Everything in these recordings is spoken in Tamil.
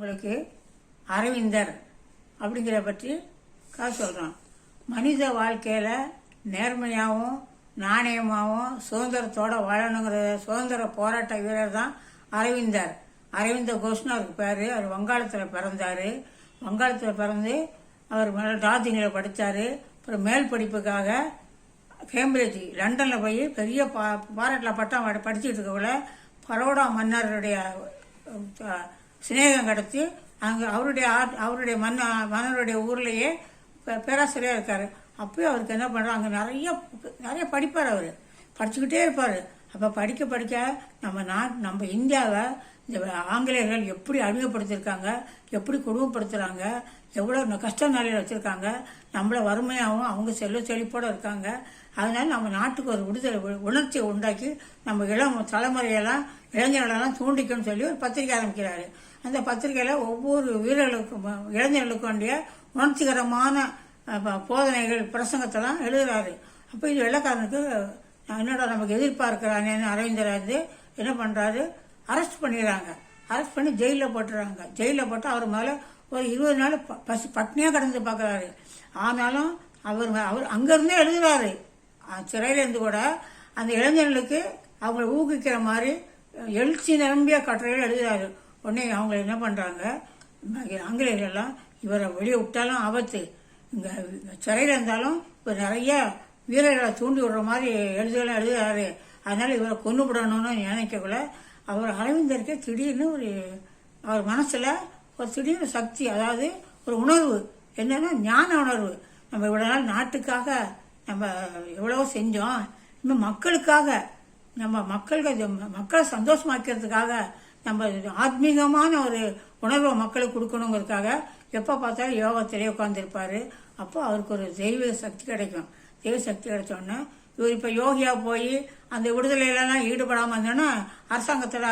உங்களுக்கு அரவிந்தர் அப்படிங்கிற பற்றி கதை சொல்கிறான் மனித வாழ்க்கையில் நேர்மையாகவும் நாணயமாகவும் சுதந்திரத்தோட வாழணுங்கிற சுதந்திர போராட்ட வீரர் தான் அரவிந்தர். அரவிந்த கோஷ்னு அவருக்கு பேர் அவர் வங்காளத்தில் பிறந்தார். வங்காளத்தில் பிறந்து அவர் மேலே டார்ஜிங்கில் படித்தார் அப்புறம் மேல் படிப்புக்காக கேம்பிரிட்ஜ் லண்டனில் போய் பெரிய பா பாராட்டில் பட்டம் படிச்சுட்டு இருக்கக்குள்ள பரோடா மன்னருடைய சிநேகம் கிடச்சி அங்கே அவருடைய ஆட்- அவருடைய மன்ன மன்னருடைய ஊர்லேயே பே- பேராசிரியர் இருக்கார். அப்பயும் அவருக்கு என்ன பண்ணுறோம் அங்கே நிறைய நிறைய படிப்பார் அவர். படிச்சுக்கிட்டே இருப்பார். அப்போ படிக்க படிக்க நம்ம நாட் நம்ம இந்தியாவை இந்த ஆங்கிலேயர்கள் எப்படி அழிவுபடுத்தியிருக்காங்க எப்படி கொடுமைப்படுத்துகிறாங்க எவ்வளோ கஷ்ட நிலையில் வச்சுருக்காங்க நம்மளை வறுமையாகவும் அவங்க செல்வ செழிப்போடு இருக்காங்க. அதனால் நம்ம நாட்டுக்கு ஒரு விடுதலை உணர்ச்சியை உண்டாக்கி நம்ம இளம் தலைமுறையெல்லாம் இளைஞர்களெல்லாம் தூண்டிக்கணும்னு சொல்லி ஒரு பத்திரிக்கை ஆரம்பிக்கிறாரு. அந்த பத்திரிக்கையில் ஒவ்வொரு வீரர்களுக்கும் இளைஞர்களுக்கும் வேண்டிய உணர்ச்சிகரமான போதனைகள் பிரசங்கத்தெல்லாம் எழுதுறாரு. அப்போ இது வெள்ளக்காரனுக்கு என்னடா நமக்கு எதிர்பார்க்கிறானேன்னு அரவிந்தர் வந்து என்ன பண்ணுறாரு அரெஸ்ட் பண்ணிடுறாங்க. அரெஸ்ட் பண்ணி ஜெயிலில் போட்டுறாங்க. ஜெயிலில் போட்டு அவர் மேலே ஒரு இருபது நாள் ப- பசி பட்னியாக கடந்து பார்க்குறாரு ஆனாலும் அவர் அவர் அங்கேருந்தே எழுதுறாரு. சிறையிலேருந்து கூட அந்த இளைஞர்களுக்கு அவங்களை ஊக்குவிக்கிற மாதிரி எழுச்சி நிரம்பிய கட்டுரைகள் எழுதுகிறாரு உடனே அவங்க என்ன பண்ணுறாங்க ஆங்கிலேயர்கள் எல்லாம் இவரை வெளியே விட்டாலும் ஆபத்து. இங்கே சிறையில் இருந்தாலும் இப்போ நிறைய வீரர்களை தூண்டி விடுற மாதிரி எழுதுகளாம் எழுதுகிறாரு. அதனால் இவரை கொண்டுபடணும்னு நினைக்கக்குள்ள அவர் அரவிந்தருக்கு திடீர்னு ஒரு அவர் மனசில் ஒரு திடீர்னு சக்தி அதாவது ஒரு உணர்வு. என்னென்னா ஞான உணர்வு. நம்ம இவ்வளோ நாள் நாட்டுக்காக நம்ம எவ்வளவோ செஞ்சோம். இன்னும் மக்களுக்காக நம்ம மக்களுக்கு மக்களை சந்தோஷமாக்கிறதுக்காக நம்ம ஆத்மீகமான ஒரு உணர்வை மக்களுக்கு கொடுக்கணுங்கிறதுக்காக எப்போ பார்த்தாலும் யோகத்திலே உட்காந்துருப்பார் அப்போ அவருக்கு ஒரு தெய்வ சக்தி கிடைக்கும். தெய்வ சக்தி கிடைச்சோடனே இவர் இப்போ யோகியா போய் அந்த விடுதலையிலலாம் ஈடுபடாமல் இருந்தோன்னா அரசாங்கத்தில்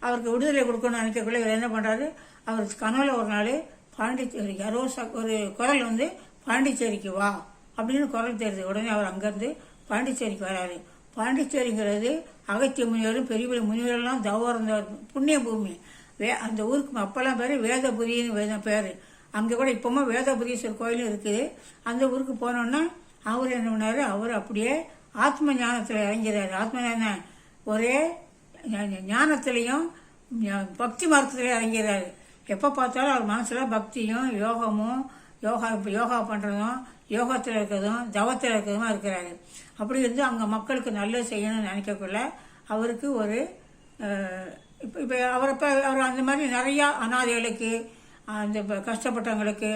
அவருக்கு விடுதலை கொடுக்கணும்னு நினைக்கக்குள்ள இவர் என்ன பண்ணுறாரு அவர் கனவுல ஒரு நாள் பாண்டிச்சேரி யாரோ ச- ஒரு குரல் வந்து பாண்டிச்சேரிக்கு வா அப்படின்னு குரல் தெரியுது உடனே அவர் அங்கேருந்து பாண்டிச்சேரிக்கு வராரு. பாண்டிச்சேரிங்கிறது அகத்திய முனிவரும் பெரிய பெரிய முனிவரெல்லாம் தவம் புண்ணிய பூமி வே அந்த ஊருக்கு அப்போல்லாம் பேர் வேதபுரின்னு வேத பேர். அங்கே கூட இப்போமா வேதபுரீஸ்வரர் கோயிலும் இருக்குது அந்த ஊருக்கு போனோன்னா அவர் என்ன பண்ணார்? அவர் அப்படியே ஆத்ம ஞானத்தில் இறங்கிறாரு. ஆத்ம ஞானம் ஒரே ஞானத்துலேயும் ஞானத்திலையும் பக்தி மார்க்கத்திலையும் இறங்கிறார். எப்போ பார்த்தாலும் அவர் மனசில் பக்தியும் யோகமும் யோகா யோகா பண்ணுறதும் யோகத்தில் இருக்கிறதும் தவத்தில் இருக்கிறதுமா இருக்கிறாரு. அப்படி இருந்து அங்கே மக்களுக்கு நல்லது செய்யணும்னு நினைக்கக்குள்ள அவருக்கு ஒரு இப்போ இப்போ அவர் இப்போ அவர் அந்த மாதிரி நிறையா அனாதைகளுக்கு அந்த இப்போ கஷ்டப்பட்டவங்களுக்கு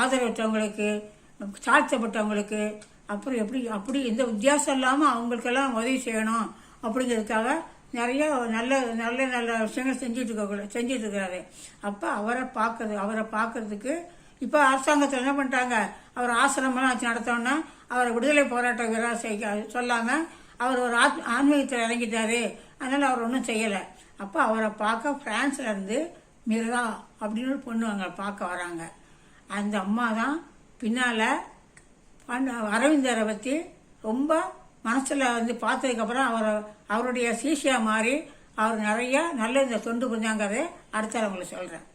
ஆதரவற்றவங்களுக்கு தாழ்த்தப்பட்டவங்களுக்கு அப்புறம் எப்படி அப்படி எந்த வித்தியாசம் இல்லாமல் அவங்களுக்கெல்லாம் உதவி செய்யணும் அப்படிங்கிறதுக்காக நிறைய நல்ல நல்ல நல்ல விஷயங்கள் செஞ்சுட்டு இருக்க இருக்கிறாரு அப்போ அவரை பார்க்கறது அவரை பார்க்கறதுக்கு இப்போ அரசாங்கத்தில் என்ன பண்ணிட்டாங்க? அவர் ஆசிரமெல்லாம் வச்சு நடத்தோன்னா அவரை விடுதலை போராட்ட வீரர் செய்ய சொல்லாமல் அவர் ஒரு ஆத் ஆன்மீகத்தில் இறங்கிட்டாரு. அதனால் அவர் ஒன்றும் செய்யலை. அப்போ அவரை பார்க்க ஃப்ரான்ஸ்லேருந்து மிர்ரா அப்படின்னு ஒரு பொண்ணு அங்கே பார்க்க வராங்க. அந்த அம்மா தான் பின்னால் அரவிந்தரை பற்றி ரொம்ப மனசில் வந்து பார்த்ததுக்கப்புறம் அவரை அவருடைய சீசியாக மாறி அவர் நிறைய நல்ல இந்த தொண்டு புரிஞ்சாங்கிறத அடுத்த சொல்கிறேன்